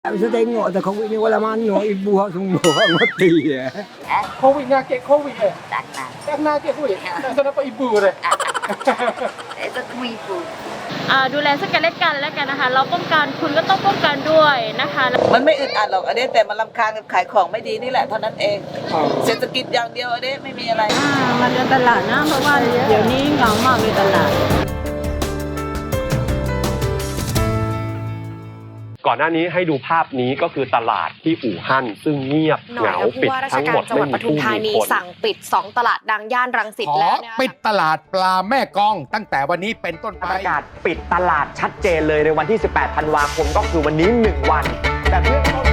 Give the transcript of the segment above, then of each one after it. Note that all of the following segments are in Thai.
Bisa tengok tu Covid ni wala mana ibu hak semua hak mati ya. Covid ni akik Covid eh. Tak nak. Tak nak akik Covid. Tak nak dapat ibu dah. Itu tu ibu. อ่าดูแลซึ่งกันและกันแล้วกันนะคะ เราป้องกันคุณก็ต้องป้องกันด้วยนะคะ มันไม่อึดอัดหรอกอันนี้แต่มันลำคาญกับขายของไม่ดีนี่แหละเท่านั้นเอง เศรษฐกิจอย่างเดียวอันนี้ไม่มีอะไร อ่ามาเดินตลาดนะเพราะว่าเดี๋ยวนี้เหงามากเลยตลาด ก่อนหน้านี้ให้ดูภาพนี้ก็คือตลาดที่อู่ฮั่นซึ่งเงียบหน่เหอยงานะผู้ปิดว่าราชทั้งกาหมรดจังหไม่วัดปมีทุมผู้ธามีนีคนสั่งปิด 2 ตลาดดังย่านรังสิตขอแล้วนะคะปิดตลาดปลาแม่กอง ตั้งแต่วันนี้เป็นต้นไปประกาศปิดตลาดชัดเจนเลยในวันที่ 18 ธันวาคมก็คือวันนี้ 1 วัน แต่เบื้องต้น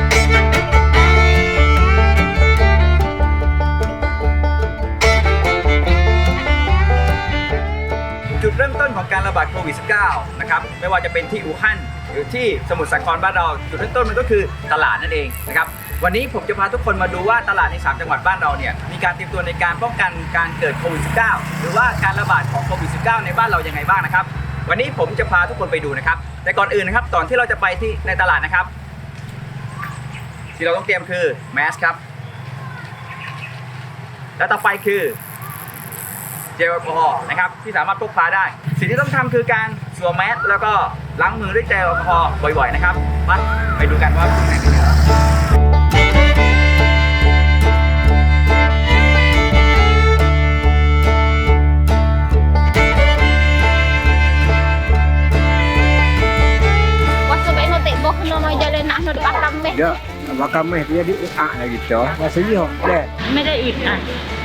บาดโควิด -19 นะครับไม่ว่าจะเป็นที่อู่ฮั่นหรือที่สมุทรสาครบ้านเราจุดเริ่มต้นมันก็คือตลาดนั่นเองนะครับวันนี้ผมจะพาทุกคนมาดูว่าตลาดใน 3 จังหวัดบ้านเราเนี่ยมีการเตรียมตัวในการป้องกันการเกิดโควิด -19 หรือว่าการระบาดของโควิด -19 ในบ้านเรายังไงบ้างนะครับ วันนี้ผมจะพาทุกคนไปดูนะครับ แต่ก่อนอื่นนะครับก่อนที่เราจะไปที่ในตลาดนะครับ ที่เราต้องเตรียมคือแมสครับและต่อไปคือ เจลแอลกอฮอล์นะครับที่สามารถพกพาได้ สิ่งที่ต้องทำคือการสวมแมสแล้วก็ล้างมือด้วยเจลแอลกอฮอล์บ่อยๆนะครับไปไปดูกันว่าเป็นยังไงกันครับวัดสุเบนโนเตะบอกนอนจะเลยนะนอนปักดำไหม Dia bakar meh dia di ah lagi tu. Rasa dia dah. ไม่ได้อึดอัดมันก็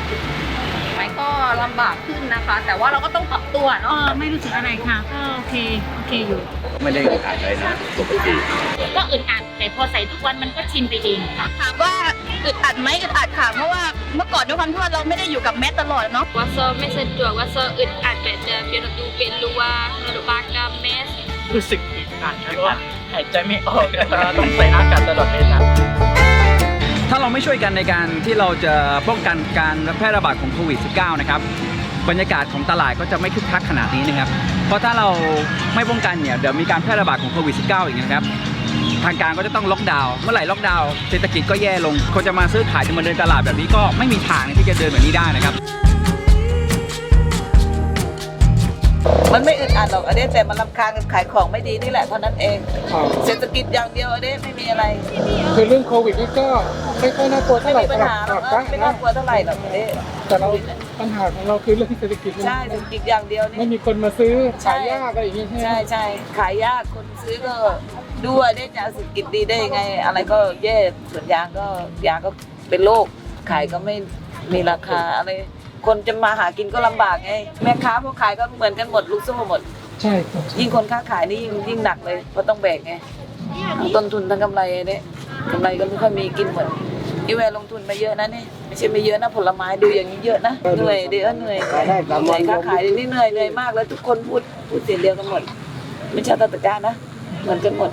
ลำบากขึ้นนะคะ แต่ว่าเราก็ต้องปรับตัวเอเนาะอไม่รู้สึกอะไรค่ะก็โอเค โอเคอยู่ ไม่ได้อึดอัดเลยนะปกติก็อึดอัดแต่พอใส่ทุกวันมันก็ชินไปเองค่ะถามว่าอึดอัดไหมอึดอัดค่ะ เพราะว่าเมื่อก่อนด้วยความที่ว่าเราไม่ได้อยู่กับแมสตลอดเนาะว่าเซอร์ไม่สะดวกว่าเซอร์อึดอัดแบบจะเพียงดูเป็นรู้ว่านอนปักดำแมสรู้สึกอึดอัดแล้วก็หายใจไม่ออกต้องใส่หน้ากากตลอดเวลา ถ้าเราไม่ช่วยกันในการที่เราจะป้องกันการแพร่ระบาดของโควิด -19 นะครับบรรยากาศของตลาดก็จะไม่คึกคักขนาดนี้นะครับ เพราะถ้าเราไม่ป้องกันเนี่ยเดี๋ยวมีการแพร่ระบาดของโควิด -19 อีกนะครับ ทางการก็จะต้องล็อกดาวน์เมื่อไหร่ล็อกดาวน์เศรษฐกิจก็แย่ลงคนจะมาซื้อขายจะมาเดินตลาดแบบนี้ก็ไม่มีทางที่จะเดินแบบนี้ได้นะครับ มันไม่อึดอัดหรอกอันนี้แต่มันลำคาญกับขายของไม่ดีนี่แหละเท่านั้นเอง เศรษฐกิจอย่างเดียวอันนี้ไม่มีอะไรคือเรื่องโควิดนี่ก็ไม่ค่อยน่ากลัวเท่าไม่ไหร่มีปัญสำหรับหาหรอกสำหรับนะไม่น่ากลัวเท่าไหร่หรอกอันนี้แต่เราปัญหาของเราคือเรื่องเศรษฐกิจใช่เศรษฐกิจอย่างเดียวไม่นี่มีคนมาซื้อใช่ขายยากอะไรอย่างเงี้ยใช่ไหมใช่ใช่ขายยากคนซื้อก็ดูอันนี้จะเศรษฐกิจดีได้ยังไง อะไรก็แย่ส่วนยางก็ยางก็เป็นโรคขายก็ไม่มีราคาอะไร คนจะมาหากินก็ลำบากไง แม่ค้าพวกขายก็เหมือนกันหมดลูกโซ่หมด ใช่ครับยิ่งคนค้าขายนี่ยิ่งยิ่งหนักเลยเพราะต้องแบกไงทั้งต้นทุนทั้งกำไรเนี่ยกำไรก็ไม่ค่อยมีกินหมดอีแวร์ลงทุนไปเยอะนะนี่ไม่ใช่ไม่เยอะนะผลไม้ดูอย่างนี้เยอะนะเหนื่อยเดี๋ยวเหนื่อยขายได้สามวันเหนื่อยค้าขายนี่เหนื่อยเหนื่อยมากแล้วทุกคนพูดพูดเสียงเดียวกันหมด ไม่ใช่ตตะกร้านะเหมือนกันหมด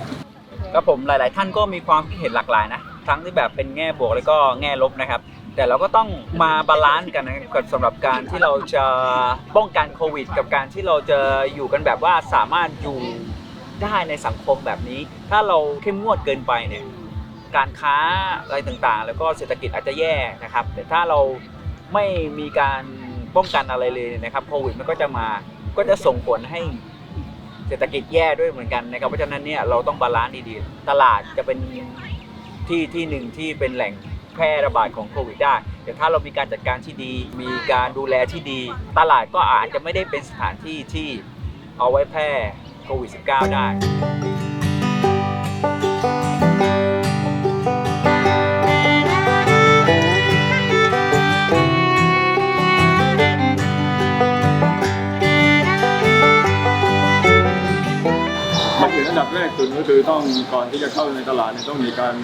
ครับผมหลาย ๆ ท่านก็มีความคิดเห็นหลากหลายนะทั้งที่แบบเป็นแง่บวกแล้วก็แง่ลบนะครับ แต่เราก็ต้องมาบาลานซ์กันนะครับสำหรับการที่เราจะป้องกันโควิด กับการที่เราจะอยู่กันแบบว่าสามารถอยู่ได้ในสังคมแบบนี้ ถ้าเราเข้มงวดเกินไปเนี่ยการค้าอะไรต่างๆ แล้วก็เศรษฐกิจอาจจะแย่นะครับ แต่ถ้าเราไม่มีการป้องกันอะไรเลยนะครับโควิดมันก็จะมาก็จะส่งผลให้เศรษฐกิจแย่ด้วยเหมือนกันนะครับเพราะฉะนั้นเนี่ยเราต้องบาลานซ์ดีๆ ตลาดจะเป็นที่ที่หนึ่งที่เป็นแหล่ง แพร่ระบาดของโควิดได้แต่ถ้าเรามีการจัดการที่ดี มีการดูแลที่ดี ตลาดก็อาจจะไม่ได้เป็นสถานที่ที่เอาไว้แพร่โควิด -19 ได้ คือต้องก่อนที่จะเข้าในตลาดเนี่ยต้องมีการ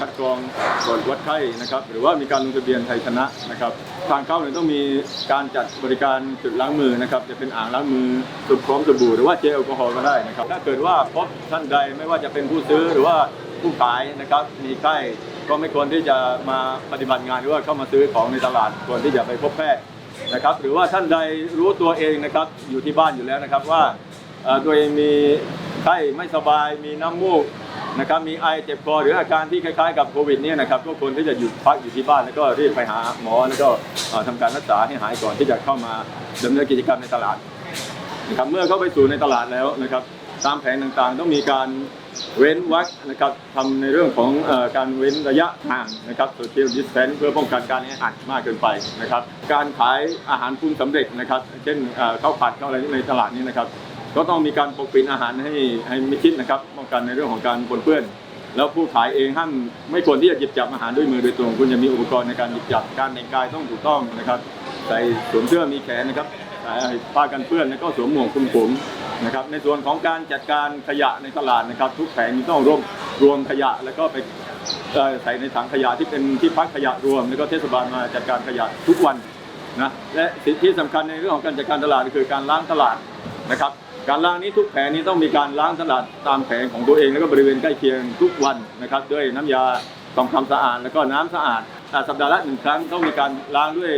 คัดกรองตรวจวัดไข้นะครับ หรือว่ามีการลงทะเบียนไทยชนะนะครับ ทางเข้าเนี่ยต้องมีการจัดบริการจุดล้างมือนะครับ จะเป็นอ่างล้างมือสุดพร้อมสบู่หรือว่าเจลแอลกอฮอล์ก็ได้นะครับ ถ้าเกิดว่าพบท่านใดไม่ว่าจะเป็นผู้ซื้อหรือว่าผู้ขายนะครับมีไข้ก็ไม่ควรที่จะมาปฏิบัติงานหรือว่าเข้ามาซื้อของในตลาดควรที่จะไปพบแพทย์นะครับ หรือว่าท่านใดรู้ตัวเองนะครับอยู่ที่บ้านอยู่แล้วนะครับว่าตัวเองมี ไข้ไม่สบายมีน้ำมูกนะครับมีไอเจ็บคอหรืออาการที่คล้ายๆกับโควิดเนี่ยนะครับก็ควรที่จะหยุดพักอยู่ที่บ้านแล้วก็รีบไปหาหมอแล้วก็เอ่อทำการรักษาให้หายก่อนที่จะเข้ามาดำเนินกิจกรรมในตลาดนะครับเมื่อเข้าไปสู่ในตลาดแล้วนะครับตามแผนต่างๆ ต้องมีการเว้นวรรคนะครับทำในเรื่องของอการเว้นระยะห่างนะครับ social distance เพื่อป้องกันการแออัดมากเกินไปนะครับ การขายอาหารปรุงสำเร็จนะครับ เช่นข้าวผัดข้าวอะไรในตลาดนี้นะครับ ก็ต้องมีการปกปิดอาหารให้ให้มิดชิดนะครับป้องกันในเรื่องของการปนเปื้อน แล้วผู้ขายเองห้ามไม่ควรที่จะหยิบจับอาหารด้วยมือโดยตรงคุณจะมีอุปกรณ์ในการหยิบจับการแต่งกายต้องถูกต้องนะครับใส่สวมเสื้อมีแขนนะครับใส่ผ้ากันเปื้อนแล้วก็สวมหมวกคลุมผมนะครับในส่วนของการจัดการขยะในตลาดนะครับ ทุกแผงต้องรวมรวมขยะแล้วก็ไปใส่ในถังขยะที่เป็นที่พักขยะรวม แล้วก็เทศบาลมาจัดการขยะทุกวันนะและสิ่งที่สำคัญในเรื่องของการจัดการตลาดก็คือการล้างตลาดนะครับ การล้างนี้ทุกแผงนี้ต้องมีการล้างตลาดตามแผงของตัวเองแล้วก็บริเวณใกล้เคียงทุกวันนะครับด้วยน้ำยาทำความสะอาด แล้วก็น้ำสะอาดสัปดาห์ละหนึ่งครั้งต้องมีการล้างด้วย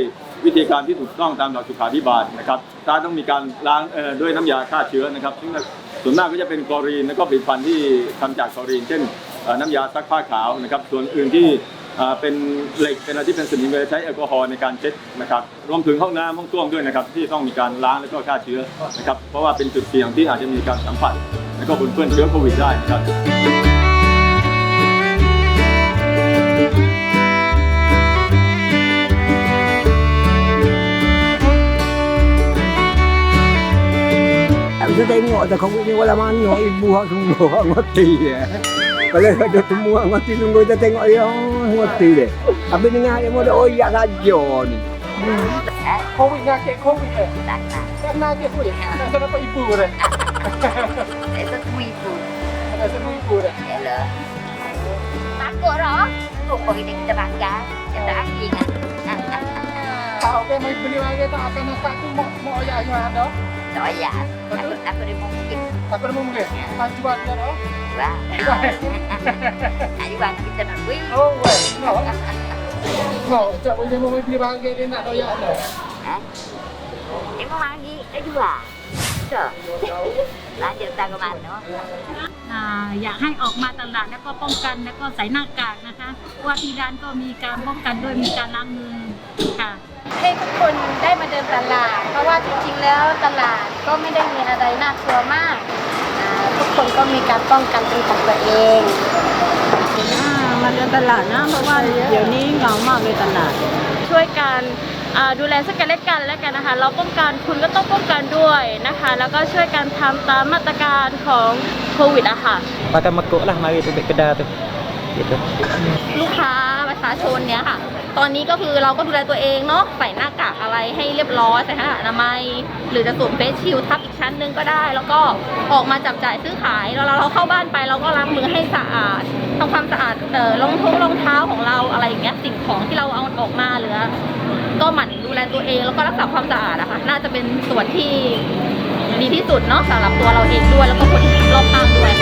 วิธีการที่ถูกต้องตามหลักสุขาภิบาลนะครับถ้าต้องมีการล้างด้วยน้ำยาฆ่าเชื้อนะครับซึ่งส่วนมากก็จะเป็นคลอรีนแล้วก็ผลิตภัณฑ์ที่ทำจากคลอรีน เช่นน้ำยาซักผ้าขาวนะครับส่วนอื่นที่ เป็นเหล็กเป็นอะไรที่เป็นสนิมเลยใช้แอลกอฮอล์ในการเช็ดนะครับรวมถึงห้องน้ำห้องส้วมด้วยนะครับ ที่ต้องมีการล้างแล้วก็ฆ่าเชื้อนะครับเพราะว่าเป็นจุดเสี่ยงที่อาจจะมีการสัมผัสแล้วก็ปนเปื้อนเชื้อโควิดได้นะครับ Bisa tengok tak covid ni wala mana ibu hak semua hak ngerti ya. Kalau ada semua ngerti sungguh kita tengok dia oh, ngerti dia. Habis dengar dia mula oh ya saja ni. Covid nak Covid eh? Tak nak. Tak nak ke boleh. Kenapa ibu dia? Saya ketemu ibu. Ada semua ibu dia. Yalah. Takut dah. Lupa kita kita bangga. Kita akhi kan. Kalau kau mai beli lagi tak akan nak tu mau mau ayah yang ada. Tak payah. Aku aku dia mau mungkin. Aku nak mungkin. Tak jual dia dah. Wah. Nak juga kita nak duit. Oh, weh. No. No, tak boleh mau beli lagi dia nak ayah ada. Ha? Dia mau lagi. Dia jual. Betul. Lanjut tak ke mana? อ่าอยากให้ออกมาตลาดแล้วก็ป้องกันแล้วก็ใส่หน้ากากนะคะเพราะว่าที่ร้านก็มีการป้องกันด้วยมีการล้างมือค่ะ ให้ทุกคนได้มาเดินตลาด เพราะว่าจริงๆแล้วตลาดก็ไม่ได้มีอะไรน่ากลัวมากอ่าทุกคนก็มีการป้องกันเป็นของตัวเองมาเดินตลาดนะ เพราะว่าเดี๋ยวนี้เหงามากเลยตลาด ช่วยกันอ่าดูแลซึ่งกันและกันแล้วกันนะคะ เราป้องกันคุณก็ต้องป้องกันด้วยนะคะ แล้วก็ช่วยกันทำตามมาตรการของโควิดอะค่ะ Makan mekuk lah mari tu kedai tu. Gitu. ลูกค้าประชาชนเนี้ยค่ะ ตอนนี้ก็คือเราก็ดูแลตัวเองเนาะใส่หน้ากากอะไรให้เรียบร้อยใส่หน้ากากอนามัย หรือจะสวมเฟสชิลทับอีกชั้นหนึงก็ได้ แล้วก็ออกมาจับจ่ายซื้อขายแล้วเราเราเข้าบ้านไปเราก็ล้างมือให้สะอาดทำความสะอาดเอ่อรองท้องรองเท้าของเราอะไรอย่างเงี้ยสิ่งของที่เราเอาออกมาหลือก็หมั่นดูแลตัวเองแล้วก็รักษาความสะอาดอะค่ะน่าจะเป็นส่วนที่ดีที่สุดเนาะสำหรับตัวเราเองด้วยแล้วก็คนรอบข้างด้วย